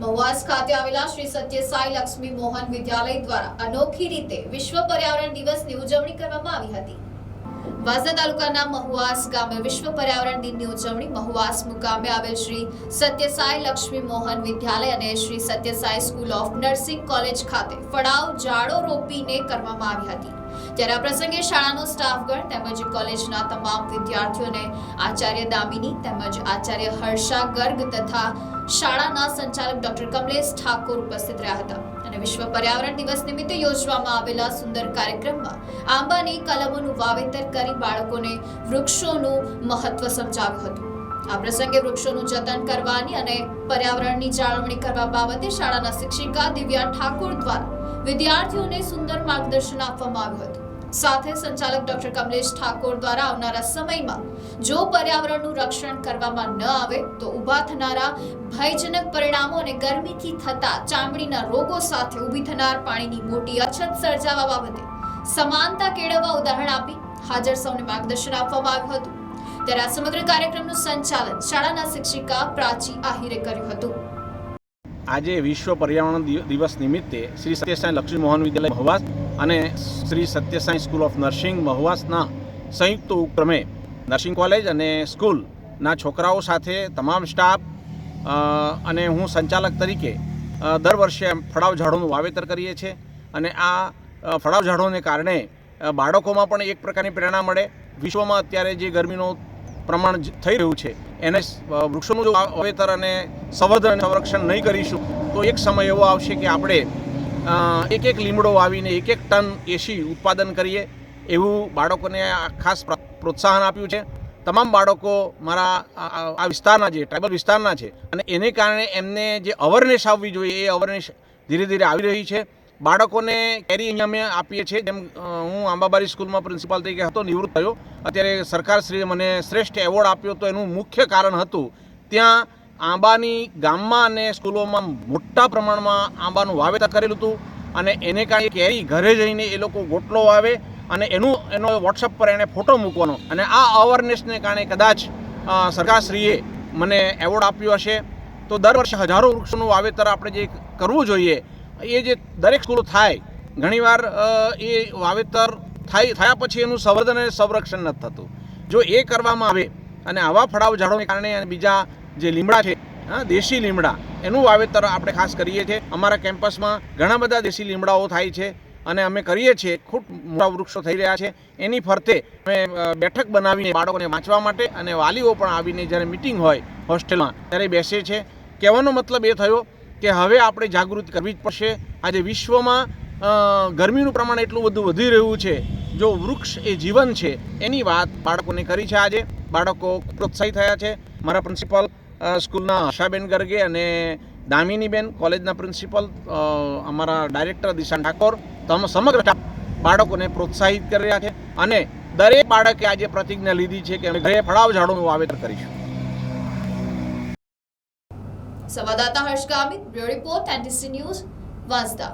મહુવાસ ખાતે આવેલા શ્રી સત્ય સાઈ લક્ષ્મી મોહન વિદ્યાલય દ્વારા અનોખી રીતે વિશ્વ પર્યાવરણ દિવસની ઉજવણી કરવામાં આવી હતી. વાસદા તાલુકાના મહુવાસ ગામે વિશ્વ પર્યાવરણ દિનની ઉજવણી મહુવાસ મુકામે આવેલ શ્રી સત્યસાઈ લક્ષ્મી મોહન વિદ્યાલય અને Shri Satyasai school of nursing college ખાતે ફળાવ જાળો રોપીને કરવામાં આવી હતી. ત્યારે આ પ્રસંગે શાળાનો સ્ટાફગણ તેમજ કોલેજના તમામ વિદ્યાર્થીઓને આચાર્ય દામિની તેમજ આચાર્ય હર્ષા ગર્ગ તથા શાળાના સંચાલક ડોક્ટર કમલેશ ઠાકોર ઉપસ્થિત રહ્યા હતા. અને વિશ્વ પર્યાવરણ દિવસ નિમિત્તે યોજવામાં આવેલા સુંદર કાર્યક્રમમાં આંબાની કલમોનું વાવેતર કરી બાળકોને વૃક્ષોનું મહત્વ સમજાવ્યું હતું. આ પ્રસંગે વૃક્ષોનું જતન કરવાની અને પર્યાવરણની જાળવણી કરવા બાબતે શાળાના શિક્ષિકા દિવ્યા ઠાકોર દ્વારા વિદ્યાર્થીઓને સુંદર માર્ગદર્શન આપવામાં આવ્યું હતું. સાથે સંચાલક ડોક્ટર કમલેશ ઠાકોર દ્વારા આવનારા સમયમાં જો પર્યાવરણનું રક્ષણ કરવામાં ન આવે તો ઊભા થનારા ભયજનક પરિણામો અને ગરમીથી થતા ચામડીના રોગો સાથે ઊભી થનાર પાણીની મોટી અછત સર્જાવા બાબતે સમાનતા કેળવવા ઉદાહરણ આપી હાજર સૌને માર્ગદર્શન આપવામાં આવ્યું હતું. ત્યારે આ સમગ્ર કાર્યક્રમનું સંચાલન શાળાના શિક્ષિકા પ્રાચી આહિરે કર્યું હતું. આજે વિશ્વ પર્યાવરણ દિવસ નિમિત્તે શ્રી સત્યસાઈ લક્ષ્મી મોહન વિદ્યાલય મહુવાસ અને Shri Satyasai school of nursing મહુવાસના સંયુક્ત ઉપક્રમે નર્સિંગ કોલેજ અને સ્કૂલના છોકરાઓ સાથે તમામ સ્ટાફ અને હું સંચાલક તરીકે દર વર્ષે ફળાવ ઝાડોનું વાવેતર કરીએ છીએ અને આ ફળાવ ઝાડોને કારણે બાળકોમાં પણ એક પ્રકારની પ્રેરણા મળે. વિશ્વમાં અત્યારે જે ગરમીનો પ્રમાણ થઈ રહ્યું છે, એને વૃક્ષોનું જો વાવેતર અને સંવર્ધન સંરક્ષણ નહીં કરીશું, તો એક સમય એવો આવશે કે આપણે એક એક લીમડો વાવીને એક એક ટન એસી ઉત્પાદન કરીએ એવું બાળકોને ખાસ પ્ર- પ્રોત્સાહન આપ્યું છે. તમામ બાળકો મારા આ- વિસ્તારના છે ટ્રાઇબલ વિસ્તારના છે અને એને કારણે એમને જે અવેરનેસ આવવી જોઈએ એ અવેરનેસ ધીરે ધીરે આવી રહી છે. બાળકોને કેરી અહીંયા અમે આપીએ છીએ. જેમ હું આંબાબારી સ્કૂલમાં પ્રિન્સિપાલ તરીકે હતો, નિવૃત્ત થયો. અત્યારે સરકારશ્રીએ મને શ્રેષ્ઠ એવોર્ડ આપ્યો તો એનું મુખ્ય કારણ હતું. ત્યાં આંબાની ગામમાં અને સ્કૂલોમાં મોટા પ્રમાણમાં આંબાનું વાવેતર કરેલું હતું અને એને કારણે કેરી ઘરે જઈને એ લોકો ગોટલો વાવે અને એનું, એનો વોટ્સઅપ પર એને ફોટો મૂકવાનો. અને આ અવેરનેસને કારણે કદાચ સરકારશ્રીએ મને એવોર્ડ આપ્યો હશે. તો દર વર્ષે હજારો વૃક્ષોનું વાવેતર આપણે જે કરવું જોઈએ, એ જે દરેક સ્કૂલો થાય, ઘણીવાર એ વાવેતર થાય, થયા પછી એનું સંવર્ધન અને સંરક્ષણ નથી થતું. જો એ કરવામાં આવે અને આવા ફળાવ ઝાડોને કારણે અને બીજા જે લીમડા છે, હા, દેશી લીમડા, એનું વાવેતર આપણે ખાસ કરીએ છીએ. અમારા કેમ્પસમાં ઘણા બધા દેશી લીમડાઓ થાય છે અને અમે કરીએ છીએ, ખૂબ મોટા વૃક્ષો થઈ રહ્યા છે. એની ફરતે અમે બેઠક બનાવીને બાળકોને વાંચવા માટે અને વાલીઓ પણ આવીને જ્યારે મિટિંગ હોય હોસ્ટેલમાં, ત્યારે બેસે છે. કહેવાનો મતલબ એ થયો કે હવે આપણે જાગૃતિ કરવી જ પડશે. આજે વિશ્વમાં ગરમીનું પ્રમાણ એટલું બધું વધી રહ્યું છે. જો વૃક્ષ એ જીવન છે, એની વાત બાળકોને કરી છે આજે. બાળકો પ્રોત્સાહિત થયા છે. મારા પ્રિન્સિપલ સ્કૂલના આશાબેન ગર્ગે અને દામિનીબેન, કોલેજના પ્રિન્સિપલ અમારા ડાયરેક્ટર દિશાન ઠાકોર. તમ સમગ્ર બાળકોને પ્રોત્સાહિત કરી રહ્યા છે અને દરેક બાળકે આજે પ્રતિજ્ઞા લીધી છે કે અમે ઘરે ફળાવ ઝાડોનું વાવેતર કરીશું. સંવાદદાતા Harsh Gamit, bureau report, NTC news, Vansda.